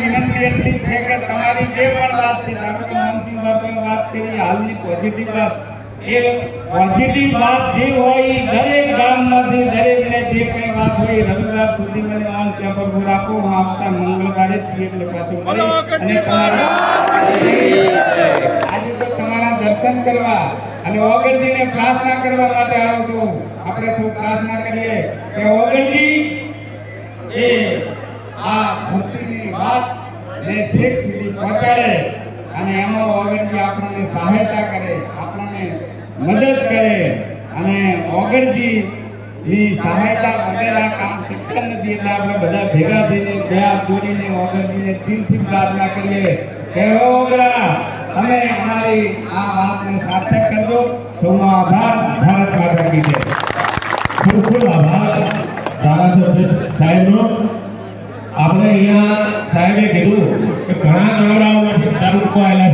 વિનંતી એટલી છે કે તમારી જે પણ વાત છે ધારો કે માનસિંહ બાપાએ વાત કરી હાલની પોઝિટિવ વાત. એ પોઝિટિવ વાત જે હોય દરેક ગામમાંથી દરેકને જે કંઈ વાત હોય રવિવાર સુધી મને ઓન પેપર રાખો. હું આવતા મંગળવારે છીએ એટલે પાછું અને આજે તો તમારા દર્શન કરવા અને ઓગણજીને પ્રાર્થના કરવા માટે આવ્યો છું. આપણે સૌ પ્રાર્થના કરીએ? કે એ આ ભક્તિની વાત ને શેખ સુધી પહોંચાડે અને એમાં ઓગણજી આપણને સહાયતા કરે, આપણને મદદ કરે અને ઓગણજી ની સહાયતા વગેરે કામ શક્ય નથી એટલે આપણે બધા ભેગા થઈને બે દોરીને ઓગણજીને દિલથી પ્રાર્થના કરીએ કે હે ઓગણા તમે અમારી આ વાતને સાર્થક કરજો. સૌનો આભાર. ભારત માતા કી જય. ખૂબ ખૂબ આભાર. સાહેબનો. આપણે અહીંયા સાહેબે કીધું કે ઘણા ગામડાઓમાંથી તાલુકો આવેલા